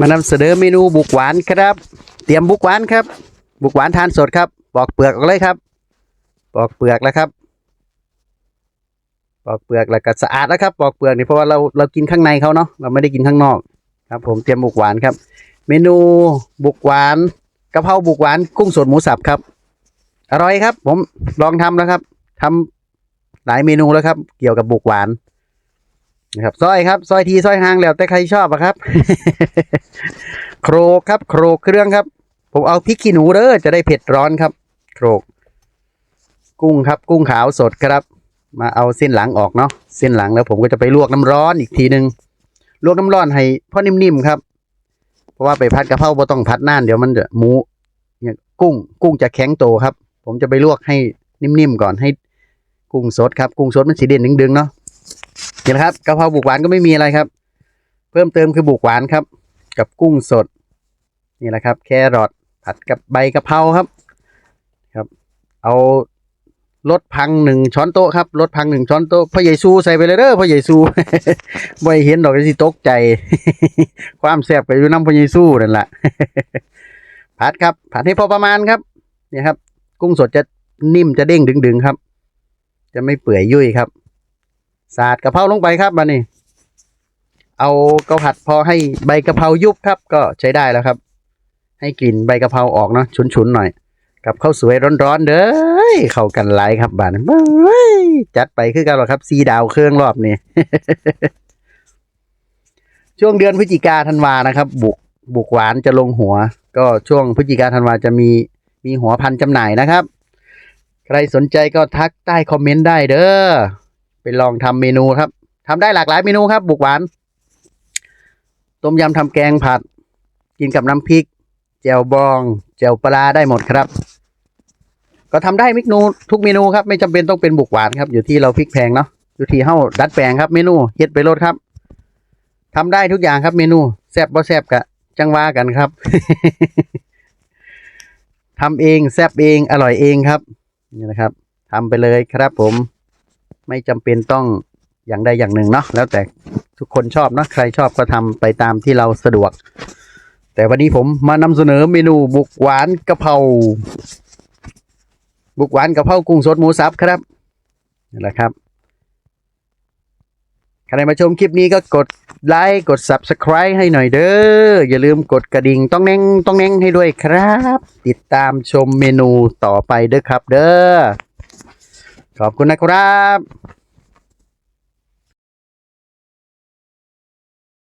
มานำเสนอเมนูบุกหวานครับ เตรียมบุกหวานครับ บุกหวานทานสดครับปอกเปลือกออกเลยครับปอกเปลือกแล้วครับปอกเปลือกแล้วก็สะอาดแล้วครับปอกเปลือกนี่เพราะว่าเราเรากินข้างในเขาเนาะเราไม่ได้กินข้างนอกครับ ผมเตรียมบุกหวานครับ เมนูบุกหวานกะเพราบุกหวานกุ้งสดหมูสับครับ อร่อยครับ ผมลองทำแล้วครับทำหลายเมนูแล้วครับ เกี่ยวกับบุกหวาน นะครับซอยครับซอยทีซอยหางแล้วแต่ใครชอบอะครับ โครกครับ โครกเครื่องครับ ผมเอาพริกขี้หนูเด้อจะได้เผ็ดร้อนครับ โครก กุ้งครับ กุ้งขาวสดครับ มาเอาเส้นหลังออกเนาะเส้นหลังแล้วผมก็จะไปลวกน้ำร้อนอีกทีหนึ่งลวกน้ำร้อนให้พอนิ่มๆครับ เพราะว่าไปพัดกระเพราบ่ต้องพัดนานเดี๋ยวมันจะหมูเนี่ยกุ้ง กุ้งจะแข็งโตครับ ผมจะไปลวกให้นิ่มๆก่อนให้ กุ้งสดครับ กุ้งสดมันสีเด่นดึงๆเนาะ เห็นไหมครับกะเพราบุกหวานก็ไม่มีอะไรครับ เพิ่มเติมคือบุกหวานครับ กับกุ้งสด นี่แหละครับ แครอทผัดกับใบกะเพราครับ ครับ เอารสพังหนึ่งช้อนโต๊ะครับรสพังหนึ่งช้อนโต๊ะพ่อใหญ่ซูใส่ไปเลยเด้อพ่อใหญ่ซูบ่ให้เห็นดอกสิตกใจ ความแซ่บก็อยู่น้ำพ่อใหญ่ซูนั่นแหละผัดครับผัดให้พอประมาณครับเนี่ยครับ กุ้งสดจะนิ่มจะเด้งดึงๆครับ จะไม่เปื่อยยุ่ยครับ สาดกะเพราลงไปครับมานี่เอากระผัดพอให้ใบกะเพรายุบครับ ก็ใช้ได้แล้วครับ ให้กลิ่นใบกะเพราออกเนาะฉุนๆหน่อย กับข้าวสวยร้อนๆเด้อเข้ากันหลายครับบานเบ้ยจัดไปคือกันหรอครับซีดาวเครื่องรอบนี้ช่วงเดือนพฤศจิกาธันวานะครับ บุกบุกหวานจะลงหัว ก็ช่วงพฤศจิกาธันวาจะมีมีหัวพันธุ์จำหน่ายนะครับ ใครสนใจก็ทักใต้คอมเมนต์ได้เด้อ ไปลองทำเมนูครับทำได้หลากหลายเมนูครับ บุกหวาน ต้มยำทำแกงผัด กินกับน้ำพริกแจ่วบองแจ่วปลาได้หมดครับ ก็ทำได้เมนูทุกเมนูครับ ไม่จำเป็นต้องเป็นบุกหวานครับ อยู่ที่เราพริกแพงเนาะอยู่ที่เฮ้าดัดแปลงครับเมนูเฮ็ดไปรดครับทำได้ทุกอย่างครับเมนูแซ่บบ่แซ่บกะจังว่ากันครับทำเองแซ่บเองอร่อยเองครับนี่นะครับทำไปเลยครับผม ไม่จำเป็นต้องอย่างใดอย่างหนึ่งเนาะแล้วแต่ทุกคนชอบเนาะใครชอบก็ทำไปตามที่เราสะดวก แต่วันนี้ผมมานำเสนอเมนูบุกหวานกะเพราบุกหวานกะเพรากุ้งสดหมูสับครับนี่แหละครับใครมาชมคลิปนี้ก็กดไลค์กด subscribe ให้หน่อยเด้อ อย่าลืมกดกระดิ่งต้องแน่งต้องแน่งให้ด้วยครับ ติดตามชมเมนูต่อไปเด้อครับเด้อ ขอบคุณนะครับ